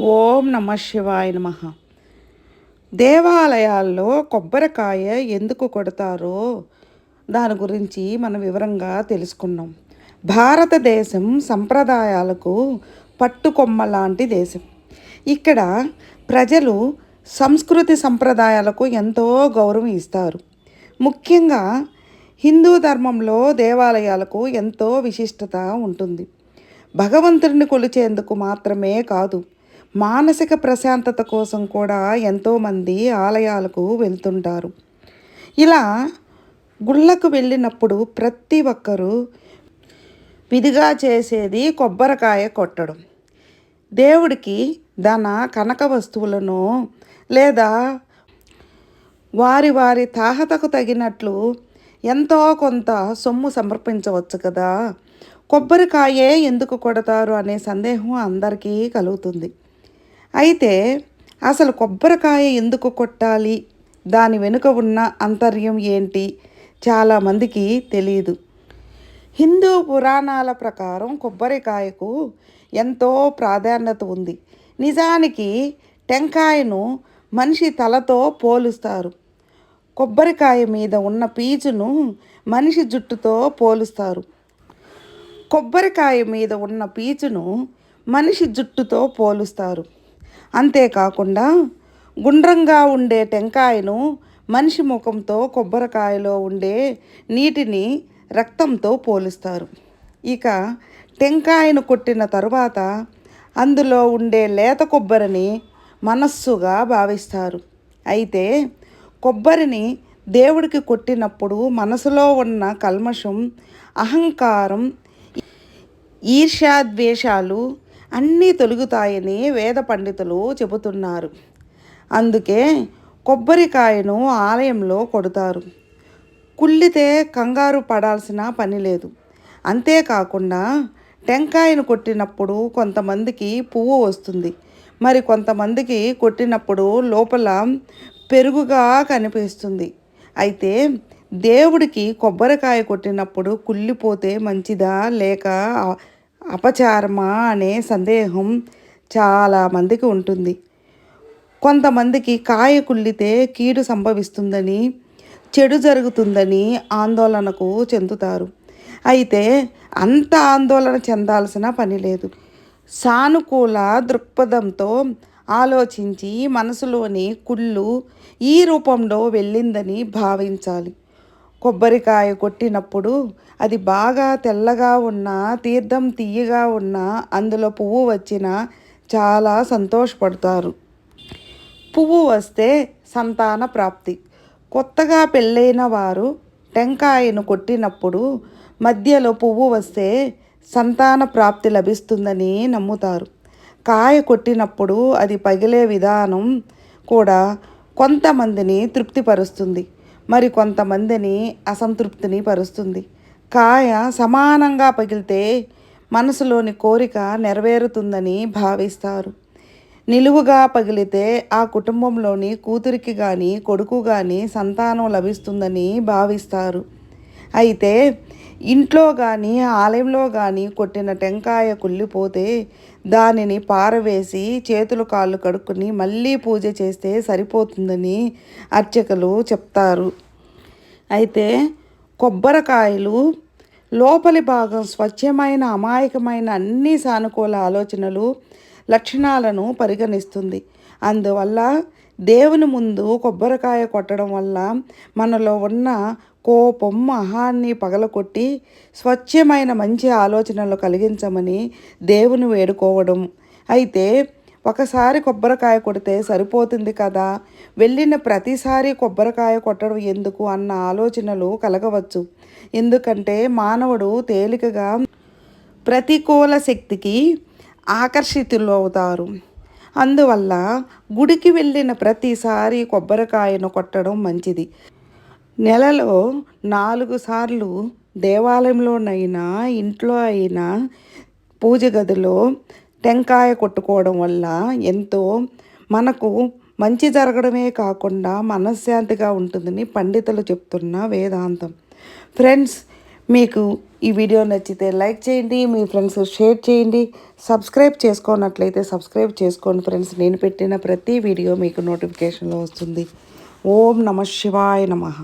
ఓం నమ శివాయ నమ. దేవాలయాల్లో కొబ్బరికాయ ఎందుకు కొడతారో దాని గురించి మనం వివరంగా తెలుసుకున్నాం. భారతదేశం సంప్రదాయాలకు పట్టుకొమ్మ లాంటి దేశం. ఇక్కడ ప్రజలు సంస్కృతి సంప్రదాయాలకు ఎంతో గౌరవం ఇస్తారు. ముఖ్యంగా హిందూ ధర్మంలో దేవాలయాలకు ఎంతో విశిష్టత ఉంటుంది. భగవంతుడిని కొలిచేందుకు మాత్రమే కాదు మానసిక ప్రశాంతత కోసం కూడా ఎంతోమంది ఆలయాలకు వెళ్తుంటారు. ఇలా గుళ్ళకు వెళ్ళినప్పుడు ప్రతి ఒక్కరూ విధిగా చేసేది కొబ్బరికాయ కొట్టడం. దేవుడికి ధన కనక వస్తువులను లేదా వారి వారి తాహతకు తగినట్లు ఎంతో కొంత సొమ్ము సమర్పించవచ్చు కదా. కొబ్బరికాయే ఎందుకు కొడతారు అనే సందేహం అందరికీ కలుగుతుంది. అయితే అసలు కొబ్బరికాయ ఎందుకు కొట్టాలి? దాని వెనుక ఉన్న అంతర్యం ఏంటి? చాలామందికి తెలియదు హిందూ పురాణాల ప్రకారం కొబ్బరికాయకు ఎంతో ప్రాధాన్యత ఉంది. నిజానికి టెంకాయను మనిషి తలతో పోలుస్తారు. కొబ్బరికాయ మీద ఉన్న పీచును మనిషి జుట్టుతో పోలుస్తారు. కొబ్బరికాయ మీద ఉన్న పీచును మనిషి జుట్టుతో పోలుస్తారు. అంతేకాకుండా గుండ్రంగా ఉండే టెంకాయను మనిషి ముఖంతో కొబ్బరికాయలో ఉండే నీటిని రక్తంతో పోలుస్తారు. ఇక టెంకాయను కొట్టిన తరువాత అందులో ఉండే లేత కొబ్బరిని మనస్సుగా భావిస్తారు. అయితే కొబ్బరిని దేవుడికి కొట్టినప్పుడు మనసులో ఉన్న కల్మషం అహంకారం ఈర్ష్యాద్వేషాలు అన్నీ తొలుగుతాయని వేద పండితులు చెబుతున్నారు. అందుకే కొబ్బరికాయను ఆలయంలో కొడతారు. కుళ్ళితే కంగారు పడాల్సిన పని లేదు. అంతేకాకుండా టెంకాయను కొట్టినప్పుడు కొంతమందికి పువ్వు వస్తుంది. మరి కొంతమందికి కొట్టినప్పుడు లోపల పెరుగుగా కనిపిస్తుంది. అయితే దేవుడికి కొబ్బరికాయ కొట్టినప్పుడు కుళ్ళిపోతే మంచిదా లేక అపచారమా అనే సందేహం చాలామందికి ఉంటుంది. కొంతమందికి కాయ కుళ్ళితే కీడు సంభవిస్తుందని చెడు జరుగుతుందని ఆందోళనకు చెందుతారు. అయితే అంత ఆందోళన చెందాల్సిన పని లేదు. సానుకూల దృక్పథంతో ఆలోచించి మనసులోని కుళ్ళు ఈ రూపంలో వెళ్ళిందని భావించాలి. కొబ్బరికాయ కొట్టినప్పుడు అది బాగా తెల్లగా ఉన్న తీర్థం తీయగా ఉన్న అందులో పువ్వు వచ్చిన చాలా సంతోషపడతారు. పువ్వు వస్తే సంతాన ప్రాప్తి. కొత్తగా పెళ్ళైన వారు టెంకాయను కొట్టినప్పుడు మధ్యలో పువ్వు వస్తే సంతాన ప్రాప్తి లభిస్తుందని నమ్ముతారు. కాయ కొట్టినప్పుడు అది పగిలే విధానం కూడా కొంతమందిని తృప్తిపరుస్తుంది. మరి కొంతమందిని అసంతృప్తిని పరుస్తుంది. కాయ సమానంగా పగిలితే మనసులోని కోరిక నెరవేరుతుందని భావిస్తారు. నిలువుగా పగిలితే ఆ కుటుంబంలోని కూతురికి కానీ కొడుకు కానీ సంతానం లభిస్తుందని భావిస్తారు. అయితే ఇంట్లో కానీ ఆలయంలో కానీ కొట్టిన టెంకాయ కుళ్ళిపోతే దానిని పారవేసి చేతులు కాళ్ళు కడుక్కుని మళ్ళీ పూజ చేస్తే సరిపోతుందని అర్చకులు చెప్తారు. అయితే కొబ్బరికాయలు లోపలి భాగం స్వచ్ఛమైన అమాయకమైన అన్ని సానుకూల ఆలోచనలు లక్షణాలను పరిగణిస్తుంది. అందువల్ల దేవుని ముందు కొబ్బరికాయ కొట్టడం వల్ల మనలో ఉన్న కోపం మహాన్ని పగలకొట్టి స్వచ్ఛమైన మంచి ఆలోచనలు కలిగించమని దేవుని వేడుకోవడం. అయితే ఒకసారి కొబ్బరికాయ కొడితే సరిపోతుంది కదా? వెళ్ళిన ప్రతిసారి కొబ్బరికాయ కొట్టడం ఎందుకు అన్న ఆలోచనలు కలగవచ్చు. ఎందుకంటే మానవుడు తేలికగా ప్రతికూల శక్తికి ఆకర్షితులు అవుతారు. అందువల్ల గుడికి వెళ్ళిన ప్రతిసారి కొబ్బరికాయను కొట్టడం మంచిది. నెలలో నాలుగు సార్లు దేవాలయంలోనైనా ఇంట్లో అయినా పూజ గదిలో టెంకాయ కొట్టుకోవడం వల్ల ఎంతో మనకు మంచి జరగడమే కాకుండా మనశ్శాంతిగా ఉంటుందని పండితులు చెప్తున్న వేదాంతం. ఫ్రెండ్స్ మీకు ఈ వీడియో నచ్చితే లైక్ చేయండి మీ ఫ్రెండ్స్ షేర్ చేయండి. సబ్స్క్రైబ్ చేసుకోనట్లయితే సబ్స్క్రైబ్ చేసుకోండి ఫ్రెండ్స్. నేను పెట్టిన ప్రతి వీడియో మీకు నోటిఫికేషన్లో వస్తుంది. ఓం నమ శివాయ నమః.